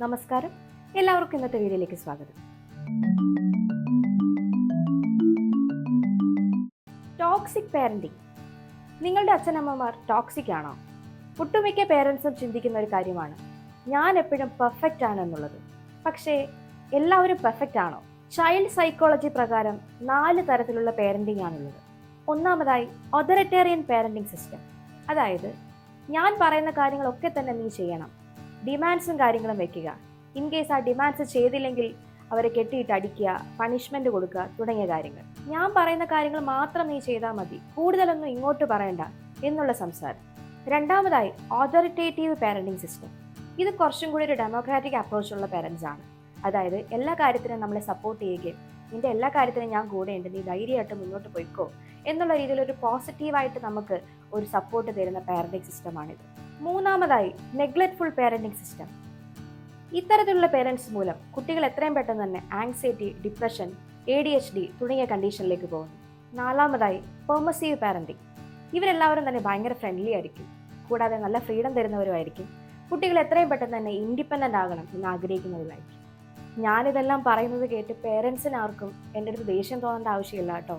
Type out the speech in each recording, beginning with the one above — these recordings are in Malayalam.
നമസ്കാരം. എല്ലാവർക്കും ഇന്നത്തെ വീഡിയോയിലേക്ക് സ്വാഗതം. ടോക്സിക് പാരന്റിങ് നിങ്ങളുടെ അച്ഛനമ്മമാർ ടോക്സിക് ആണോ? ഒട്ടുമിക്ക പേരൻസും ചിന്തിക്കുന്ന ഒരു കാര്യമാണ്. ഞാൻ എപ്പോഴും പെർഫെക്റ്റ് ആണ് എന്നുള്ളത്. പക്ഷേ എല്ലാവരും പെർഫെക്റ്റ് ആണോ? ചൈൽഡ് സൈക്കോളജി പ്രകാരം നാല് തരത്തിലുള്ള പേരന്റിംഗ് ആണുള്ളത്. ഒന്നാമതായി ഒതറിറ്റേറിയൻ പേരന്റിങ് സിസ്റ്റം അതായത് ഞാൻ പറയുന്ന കാര്യങ്ങളൊക്കെ തന്നെ നീ ചെയ്യണം. ഡിമാൻഡ്സും കാര്യങ്ങളും വെക്കുക. ഇൻ കേസ് ആ ഡിമാൻഡ്സ് ചെയ്തില്ലെങ്കിൽ അവരെ കെട്ടിയിട്ട് അടിക്കുക പണിഷ്മെന്റ് കൊടുക്കുക തുടങ്ങിയ കാര്യങ്ങൾ. ഞാൻ പറയുന്ന കാര്യങ്ങൾ മാത്രം നീ ചെയ്താൽ മതി. കൂടുതലൊന്നും ഇങ്ങോട്ട് പറയണ്ട എന്നുള്ള സംസാരം. രണ്ടാമതായി ഓതോറിറ്റേറ്റീവ് പാരന്റിംഗ് സിസ്റ്റം ഇത് കുറച്ചും കൂടി ഒരു ഡെമോക്രാറ്റിക് അപ്രോച്ച് ഉള്ള പാരൻസ് ആണ്. അതായത് എല്ലാ കാര്യത്തിനും നമ്മളെ സപ്പോർട്ട് ചെയ്യുകയും നിന്റെ എല്ലാ കാര്യത്തിനും ഞാൻ കൂടെയുണ്ട് നീ ധൈര്യമായിട്ട് മുന്നോട്ട് പോയിക്കോ എന്നുള്ള രീതിയിൽ ഒരു പോസിറ്റീവായിട്ട് നമുക്ക് ഒരു സപ്പോർട്ട് തരുന്ന പാരന്റിംഗ് സിസ്റ്റമാണിത് മൂന്നാമതായി നെഗ്ലറ്റ്ഫുൾ പാരന്റിംഗ് സിസ്റ്റം ഇത്തരത്തിലുള്ള പേരൻസ് മൂലം കുട്ടികൾ എത്രയും പെട്ടെന്ന് തന്നെ anxiety depression A D H D തുടങ്ങിയ കണ്ടീഷനിലേക്ക് പോകുന്നു. നാലാമതായി പെർമസീവ് പാരന്റിങ് ഇവരെല്ലാവരും തന്നെ ഭയങ്കര ഫ്രണ്ട്ലി ആയിരിക്കും. കൂടാതെ നല്ല ഫ്രീഡം തരുന്നവരുമായിരിക്കും. കുട്ടികൾ എത്രയും പെട്ടെന്ന് തന്നെ ഇൻഡിപെൻഡന്റ് ആകണം എന്ന് ആഗ്രഹിക്കുന്നവരായിരിക്കും ഞാനിതെല്ലാം പറയുന്നത് കേട്ട് പേരൻസിനാർക്കും എന്റെ അടുത്ത് ദേഷ്യം തോന്നേണ്ട ആവശ്യമില്ല കേട്ടോ.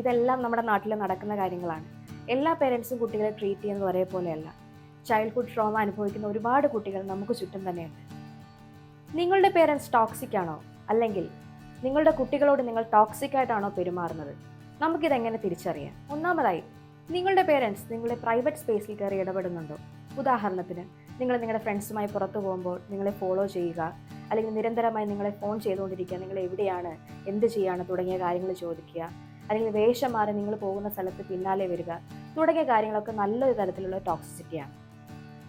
ഇതെല്ലാം നമ്മുടെ നാട്ടിൽ നടക്കുന്ന കാര്യങ്ങളാണ്. എല്ലാ പേരൻസും കുട്ടികളെ ട്രീറ്റ് ചെയ്യുന്നത് ഒരേപോലെയല്ല. ചൈൽഡ്ഹുഡ് ട്രോമ അനുഭവിക്കുന്ന ഒരുപാട് കുട്ടികൾ നമുക്ക് ചുറ്റും തന്നെയുണ്ട്. നിങ്ങളുടെ പേരൻസ് ടോക്സിക് ആണോ? അല്ലെങ്കിൽ നിങ്ങളുടെ കുട്ടികളോട് നിങ്ങൾ ടോക്സിക് ആയിട്ടാണോ പെരുമാറുന്നത്? നമുക്കിതെങ്ങനെ തിരിച്ചറിയാം? ഒന്നാമതായി നിങ്ങളുടെ പേരൻസ് നിങ്ങളുടെ പ്രൈവറ്റ് സ്പേസിൽ കയറി ഇടപെടുന്നുണ്ടോ? ഉദാഹരണത്തിന് നിങ്ങൾ നിങ്ങളുടെ ഫ്രണ്ട്സുമായി പുറത്തു പോകുമ്പോൾ നിങ്ങളെ ഫോളോ ചെയ്യുക അല്ലെങ്കിൽ നിരന്തരമായി നിങ്ങളെ ഫോൺ ചെയ്തുകൊണ്ടിരിക്കുക നിങ്ങൾ എവിടെയാണ് എന്ത് ചെയ്യാണ് തുടങ്ങിയ കാര്യങ്ങൾ ചോദിക്കുക അല്ലെങ്കിൽ വേഷം മാറി നിങ്ങൾ പോകുന്ന സ്ഥലത്ത് പിന്നാലെ വരിക തുടങ്ങിയ കാര്യങ്ങളൊക്കെ നല്ലൊരു തരത്തിലുള്ള ടോക്സിസിറ്റിയാണ്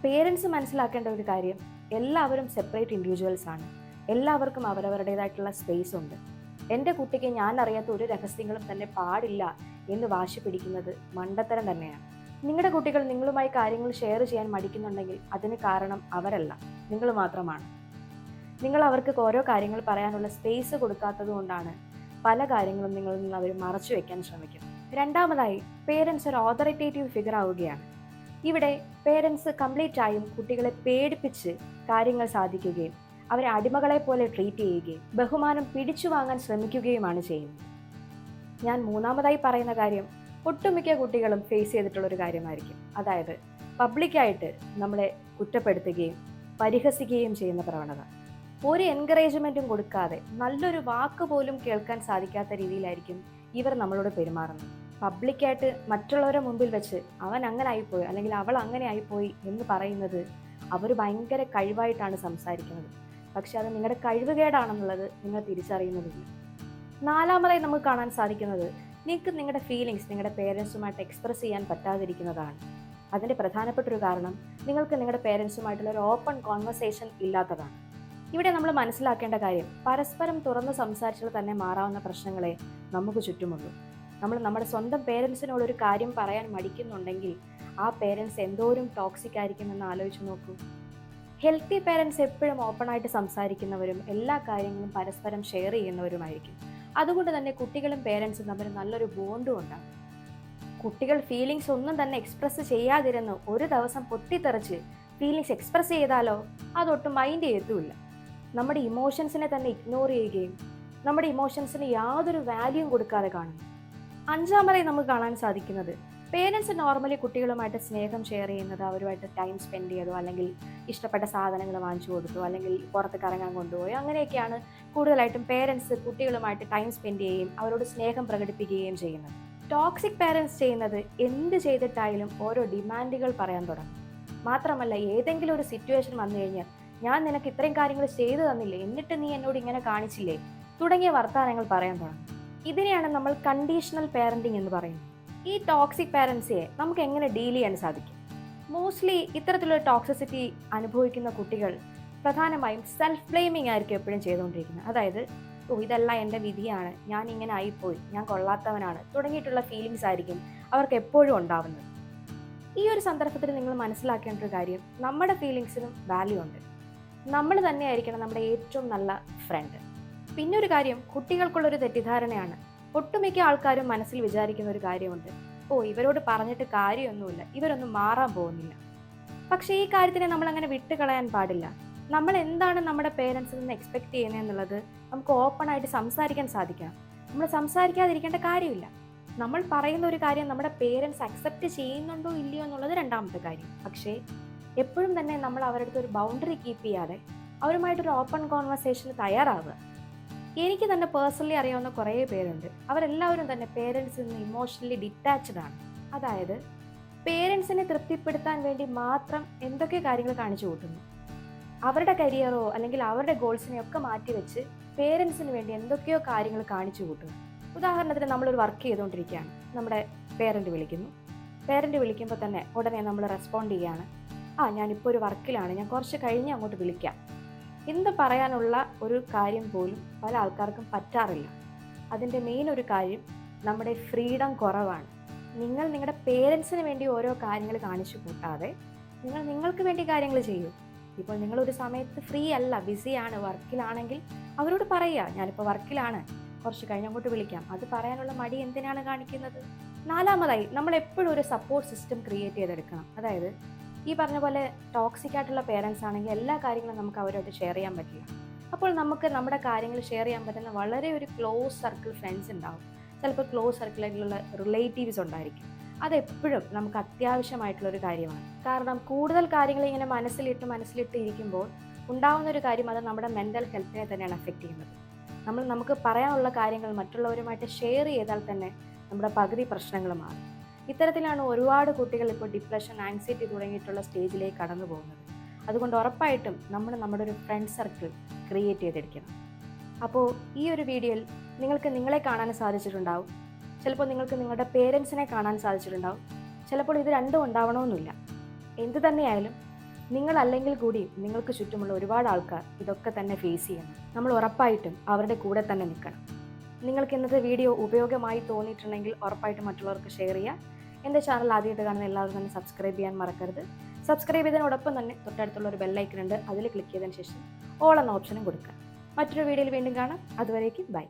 പേരൻസ് മനസ്സിലാക്കേണ്ട ഒരു കാര്യം എല്ലാവരും സെപ്പറേറ്റ് ഇൻഡിവിജ്വൽസ് ആണ്. എല്ലാവർക്കും അവരവരുടേതായിട്ടുള്ള സ്പേസ് ഉണ്ട്. എന്റെ കുട്ടിക്ക് ഞാൻ അറിയാത്ത ഒരു രഹസ്യങ്ങളും തന്നെ പാടില്ല എന്ന് വാശി പിടിക്കുന്നത് മണ്ടത്തരം തന്നെയാണ്. നിങ്ങളുടെ കുട്ടികൾ നിങ്ങളുമായി കാര്യങ്ങൾ ഷെയർ ചെയ്യാൻ മടിക്കുന്നുണ്ടെങ്കിൽ അതിന് കാരണം അവരല്ല നിങ്ങൾ മാത്രമാണ്. നിങ്ങൾ അവർക്ക് ഓരോ കാര്യങ്ങൾ പറയാനുള്ള സ്പേസ് കൊടുക്കാത്തത് കൊണ്ടാണ് പല കാര്യങ്ങളും നിങ്ങളിൽ നിന്ന് അവർ മറച്ചു വെക്കാൻ ശ്രമിക്കും രണ്ടാമതായി പേരൻസ് ഒരു ഓതറിറ്റേറ്റീവ് ഫിഗർ ആവുകയാണ്. ഇവിടെ പേരൻസ് കംപ്ലീറ്റ് ആയും കുട്ടികളെ പേടിപ്പിച്ച് കാര്യങ്ങൾ സാധിക്കുകയും അവരെ അടിമകളെ പോലെ ട്രീറ്റ് ചെയ്യുകയും ബഹുമാനം പിടിച്ചു വാങ്ങാൻ ശ്രമിക്കുകയുമാണ് ചെയ്യുന്നത്. ഞാൻ മൂന്നാമതായി പറയുന്ന കാര്യം ഒട്ടുമിക്ക കുട്ടികളും ഫേസ് ചെയ്തിട്ടുള്ള ഒരു കാര്യമായിരിക്കും. അതായത് പബ്ലിക്കായിട്ട് നമ്മളെ കുറ്റപ്പെടുത്തുകയും പരിഹസിക്കുകയും ചെയ്യുന്ന പ്രവണത. ഒരു എൻകറേജ്മെന്റും കൊടുക്കാതെ നല്ലൊരു വാക്ക് പോലും കേൾക്കാൻ സാധിക്കാത്ത രീതിയിലായിരിക്കും ഇവർ നമ്മളോട് പെരുമാറുന്നത്. പബ്ലിക്കായിട്ട് മറ്റുള്ളവരെ മുമ്പിൽ വെച്ച് അവൻ അങ്ങനെ ആയിപ്പോയി അല്ലെങ്കിൽ അവൾ അങ്ങനെ ആയിപ്പോയി എന്ന് പറയുന്നത് അവർ ഭയങ്കര കഴിവായിട്ടാണ് സംസാരിക്കുന്നത്. പക്ഷെ അത് നിങ്ങളുടെ കഴിവുകേടാണെന്നുള്ളത് നിങ്ങൾ തിരിച്ചറിയുന്നതില്ല. നാലാമതായി നമുക്ക് കാണാൻ സാധിക്കുന്നത് നിങ്ങൾക്ക് നിങ്ങളുടെ ഫീലിങ്സ് നിങ്ങളുടെ പേരൻസുമായിട്ട് എക്സ്പ്രസ് ചെയ്യാൻ പറ്റാതിരിക്കുന്നതാണ്. അതിന്റെ പ്രധാനപ്പെട്ട ഒരു കാരണം നിങ്ങൾക്ക് നിങ്ങളുടെ പേരൻസുമായിട്ടുള്ള ഒരു ഓപ്പൺ കോൺവെർസേഷൻ ഇല്ലാത്തതാണ്. ഇവിടെ നമ്മൾ മനസ്സിലാക്കേണ്ട കാര്യം പരസ്പരം തുറന്ന് സംസാരിച്ചാൽ തന്നെ മാറാവുന്ന പ്രശ്നങ്ങളെ നമുക്ക് ചുറ്റുമുള്ളൂ നമ്മൾ നമ്മുടെ സ്വന്തം പേരൻസിനോട് ഒരു കാര്യം പറയാൻ മടിക്കുന്നുണ്ടെങ്കിൽ ആ പേരൻസ് എന്തോരം ടോക്സിക് ആയിരിക്കുമെന്ന് ആലോചിച്ച് നോക്കൂ. ഹെൽത്തി പേരൻസ് എപ്പോഴും ഓപ്പണായിട്ട് സംസാരിക്കുന്നവരും എല്ലാ കാര്യങ്ങളും പരസ്പരം ഷെയർ ചെയ്യുന്നവരുമായിരിക്കും. അതുകൊണ്ട് തന്നെ കുട്ടികളും പേരൻസും തമ്മിൽ നല്ലൊരു ബോണ്ടും ഉണ്ടാകും. കുട്ടികൾ ഫീലിങ്സ് ഒന്നും തന്നെ എക്സ്പ്രസ് ചെയ്യാതിരുന്ന് ഒരു ദിവസം പൊട്ടിത്തെറിച്ച് ഫീലിങ്സ് എക്സ്പ്രസ് ചെയ്താലോ അതൊട്ടും മൈൻഡ് ചെയ്യത്തുമില്ല നമ്മുടെ ഇമോഷൻസിനെ തന്നെ ഇഗ്നോർ ചെയ്യുകയും നമ്മുടെ ഇമോഷൻസിന് യാതൊരു വാല്യൂം കൊടുക്കാതെ കാണുന്നു അഞ്ചാമതായി നമുക്ക് കാണാൻ സാധിക്കുന്നത്. പേരൻസ് നോർമലി കുട്ടികളുമായിട്ട് സ്നേഹം ഷെയർ ചെയ്യുന്നത് അവരുമായിട്ട് ടൈം സ്പെൻഡ് ചെയ്തോ അല്ലെങ്കിൽ ഇഷ്ടപ്പെട്ട സാധനങ്ങൾ വാങ്ങിച്ചു കൊടുത്തോ അല്ലെങ്കിൽ പുറത്ത് കറങ്ങാൻ കൊണ്ടുപോയോ അങ്ങനെയൊക്കെയാണ് കൂടുതലായിട്ടും പേരൻസ് കുട്ടികളുമായിട്ട് ടൈം സ്പെൻഡ് ചെയ്യുകയും അവരോട് സ്നേഹം പ്രകടിപ്പിക്കുകയും ചെയ്യുന്നത്. ടോക്സിക് പേരൻസ് ചെയ്യുന്നത് എന്ത് ചെയ്തിട്ടായാലും ഓരോ ഡിമാൻഡുകൾ പറയാൻ തുടങ്ങും. മാത്രമല്ല ഏതെങ്കിലും ഒരു സിറ്റുവേഷൻ വന്നു കഴിഞ്ഞാൽ ഞാൻ നിനക്ക് ഇത്രയും കാര്യങ്ങൾ ചെയ്തു തന്നില്ലേ? എന്നിട്ട് നീ എന്നോട് ഇങ്ങനെ കാണിച്ചില്ലേ? തുടങ്ങിയ വർത്തമാനങ്ങൾ പറയാൻ തുടങ്ങും. ഇതിനെയാണ് നമ്മൾ കണ്ടീഷണൽ പാരന്റിങ് എന്ന് പറയുന്നത്. ഈ ടോക്സിക് പാരൻസിയെ നമുക്ക് എങ്ങനെ ഡീൽ ചെയ്യാൻ സാധിക്കും? മോസ്റ്റ്ലി ഇത്തരത്തിലുള്ള ടോക്സിസിറ്റി അനുഭവിക്കുന്ന കുട്ടികൾ പ്രധാനമായും സെൽഫ് ബ്ലെയിമിംഗ് ആയിരിക്കും എപ്പോഴും ചെയ്തുകൊണ്ടിരിക്കുന്നത്. അതായത് ഓ ഇതെല്ലാം എന്റെ വിധിയാണ്. ഞാൻ ഇങ്ങനെ ആയിപ്പോയി. ഞാൻ കൊള്ളാത്തവനാണ്. തുടങ്ങിയിട്ടുള്ള ഫീലിങ്സ് ആയിരിക്കും അവർക്ക് എപ്പോഴും ഉണ്ടാവുന്നത്. ഈ ഒരു സന്ദർഭത്തിൽ നിങ്ങൾ മനസ്സിലാക്കേണ്ട ഒരു കാര്യം നമ്മുടെ ഫീലിങ്സിനും വാല്യൂ ഉണ്ട്. നമ്മൾ തന്നെയായിരിക്കണം നമ്മുടെ ഏറ്റവും നല്ല ഫ്രണ്ട് പിന്നെ ഒരു കാര്യം കുട്ടികൾക്കുള്ളൊരു തെറ്റിദ്ധാരണയാണ്. ഒട്ടുമിക്ക ആൾക്കാരും മനസ്സിൽ വിചാരിക്കുന്ന ഒരു കാര്യമുണ്ട്. ഓ ഇവരോട് പറഞ്ഞിട്ട് കാര്യമൊന്നുമില്ല. ഇവരൊന്നും മാറാൻ പോകുന്നില്ല. പക്ഷേ ഈ കാര്യത്തിനെ നമ്മൾ അങ്ങനെ വിട്ടുകളയാൻ പാടില്ല. നമ്മൾ എന്താണ് നമ്മുടെ പേരൻസിൽ നിന്ന് എക്സ്പെക്ട് ചെയ്യുന്നതെന്നുള്ളത് നമുക്ക് ഓപ്പൺ ആയിട്ട് സംസാരിക്കാൻ സാധിക്കണം. നമ്മൾ സംസാരിക്കാതിരിക്കേണ്ട കാര്യമില്ല. നമ്മൾ പറയുന്ന ഒരു കാര്യം നമ്മുടെ പേരൻസ് അക്സെപ്റ്റ് ചെയ്യുന്നുണ്ടോ ഇല്ലയോ എന്നുള്ളത് രണ്ടാമത്തെ കാര്യം. പക്ഷേ എപ്പോഴും തന്നെ നമ്മൾ അവരുടെ ഒരു ബൗണ്ടറി കീപ്പ് ചെയ്യാതെ അവരുമായിട്ടൊരു ഓപ്പൺ കോൺവെർസേഷന് തയ്യാറാവുക. എനിക്ക് തന്നെ പേഴ്സണലി അറിയാവുന്ന കുറേ പേരുണ്ട്. അവരെല്ലാവരും തന്നെ പേരൻസിൽ നിന്ന് ഇമോഷണലി ഡിറ്റാച്ച്ഡ് ആണ്. അതായത് പേരൻസിനെ തൃപ്തിപ്പെടുത്താൻ വേണ്ടി മാത്രം എന്തൊക്കെ കാര്യങ്ങൾ കാണിച്ചു കൂട്ടുന്നു? അവരുടെ കരിയറോ അല്ലെങ്കിൽ അവരുടെ ഗോൾസിനെ ഒക്കെ മാറ്റിവെച്ച് പേരൻസിന് വേണ്ടി എന്തൊക്കെയോ കാര്യങ്ങൾ കാണിച്ചു കൂട്ടുന്നു. ഉദാഹരണത്തിന് നമ്മളൊരു വർക്ക് ചെയ്തുകൊണ്ടിരിക്കുകയാണ്. നമ്മുടെ പേരന്റ് വിളിക്കുന്നു. പേരന്റ് വിളിക്കുമ്പോൾ തന്നെ ഉടനെ നമ്മൾ റെസ്പോണ്ട് ചെയ്യുകയാണ്. ആ ഞാനിപ്പോൾ ഒരു വർക്കിലാണ് ഞാൻ കുറച്ച് കഴിഞ്ഞ് അങ്ങോട്ട് വിളിക്കാം. എന്ത് പറയാനുള്ള ഒരു കാര്യം പോലും പല ആൾക്കാർക്കും പറ്റാറില്ല. അതിന്റെ മെയിൻ ഒരു കാര്യം നമ്മുടെ ഫ്രീഡം കുറവാണ്. നിങ്ങൾ നിങ്ങളുടെ പേരൻസിന് വേണ്ടി ഓരോ കാര്യങ്ങൾ കാണിച്ചു കൂട്ടാതെ നിങ്ങൾ നിങ്ങൾക്ക് വേണ്ടി കാര്യങ്ങൾ ചെയ്യൂ. ഇപ്പോൾ നിങ്ങളൊരു സമയത്ത് ഫ്രീ അല്ല ബിസിയാണ് വർക്കിലാണെങ്കിൽ അവരോട് പറയുക ഞാനിപ്പോൾ വർക്കിലാണ് കുറച്ച് കഴിഞ്ഞ് അങ്ങോട്ട് വിളിക്കാം. അത് പറയാനുള്ള മടി എന്തിനാണ് കാണിക്കുന്നത്? നാലാമതായി നമ്മൾ എപ്പോഴും ഒരു സപ്പോർട്ട് സിസ്റ്റം ക്രിയേറ്റ് ചെയ്തെടുക്കണം. അതായത് ഈ പറഞ്ഞ പോലെ ടോക്സിക് ആയിട്ടുള്ള പേരൻസ് ആണെങ്കിൽ എല്ലാ കാര്യങ്ങളും നമുക്ക് അവരോട് ഷെയർ ചെയ്യാൻ പറ്റില്ല. അപ്പോൾ നമുക്ക് നമ്മുടെ കാര്യങ്ങൾ ഷെയർ ചെയ്യാൻ പറ്റുന്ന വളരെ ഒരു ക്ലോസ് സർക്കിൾ ഫ്രണ്ട്സ് ഉണ്ടാവും. ചിലപ്പോൾ ക്ലോസ് സർക്കിളിലുള്ള റിലേറ്റീവ്സ് ഉണ്ടായിരിക്കും. അതെപ്പോഴും നമുക്ക് അത്യാവശ്യമായിട്ടുള്ളൊരു കാര്യമാണ്. കാരണം കൂടുതൽ കാര്യങ്ങൾ ഇങ്ങനെ മനസ്സിലിട്ട് മനസ്സിലിട്ട് ഇരിക്കുമ്പോൾ ഉണ്ടാവുന്ന ഒരു കാര്യം അത് നമ്മുടെ മെന്റൽ ഹെൽത്തിനെ തന്നെയാണ് എഫക്റ്റ് ചെയ്യുന്നത്. നമ്മൾ നമുക്ക് പറയാനുള്ള കാര്യങ്ങൾ മറ്റുള്ളവരുമായിട്ട് ഷെയർ ചെയ്താൽ തന്നെ നമ്മുടെ പകുതി പ്രശ്നങ്ങൾ മാറും. ഇത്തരത്തിലാണ് ഒരുപാട് കുട്ടികൾ ഇപ്പോൾ ഡിപ്രഷൻ ആങ്സൈറ്റി തുടങ്ങിയിട്ടുള്ള സ്റ്റേജിലേക്ക് കടന്നു പോകുന്നത്. അതുകൊണ്ട് ഉറപ്പായിട്ടും നമ്മൾ നമ്മുടെ ഒരു ഫ്രണ്ട് സർക്കിൾ ക്രിയേറ്റ് ചെയ്തെടുക്കണം. അപ്പോൾ ഈ ഒരു വീഡിയോയിൽ നിങ്ങൾക്ക് നിങ്ങളെ കാണാൻ സാധിച്ചിട്ടുണ്ടാവും. ചിലപ്പോൾ നിങ്ങൾക്ക് നിങ്ങളുടെ പേരൻസിനെ കാണാൻ സാധിച്ചിട്ടുണ്ടാവും. ചിലപ്പോൾ ഇത് രണ്ടും ഉണ്ടാവണമെന്നില്ല. എന്ത് തന്നെയായാലും നിങ്ങളല്ലെങ്കിൽ കൂടി നിങ്ങൾക്ക് ചുറ്റുമുള്ള ഒരുപാട് ആൾക്കാർ ഇതൊക്കെ തന്നെ ഫേസ് ചെയ്യണം. നമ്മൾ ഉറപ്പായിട്ടും അവരുടെ കൂടെ തന്നെ നിൽക്കണം. നിങ്ങൾക്ക് ഇന്നത്തെ വീഡിയോ ഉപയോഗമായി തോന്നിയിട്ടുണ്ടെങ്കിൽ ഉറപ്പായിട്ടും മറ്റുള്ളവർക്ക് ഷെയർ ചെയ്യുക എന്റെ ചാനൽ ആദ്യമായിട്ട് കാണുന്ന എല്ലാവരും തന്നെ സബ്സ്ക്രൈബ് ചെയ്യാൻ മറക്കരുത്. സബ്സ്ക്രൈബ് ചെയ്തതിനോടൊപ്പം തന്നെ തൊട്ടടുത്തുള്ള ഒരു ബെല്ലൈക്കൺ ഉണ്ട്. അതിൽ ക്ലിക്ക് ചെയ്തതിന് ശേഷം ഓൾ എന്ന ഓപ്ഷനും കൊടുക്കുക. മറ്റൊരു വീഡിയോയിൽ വീണ്ടും കാണാം. അതുവരേക്കും ബൈ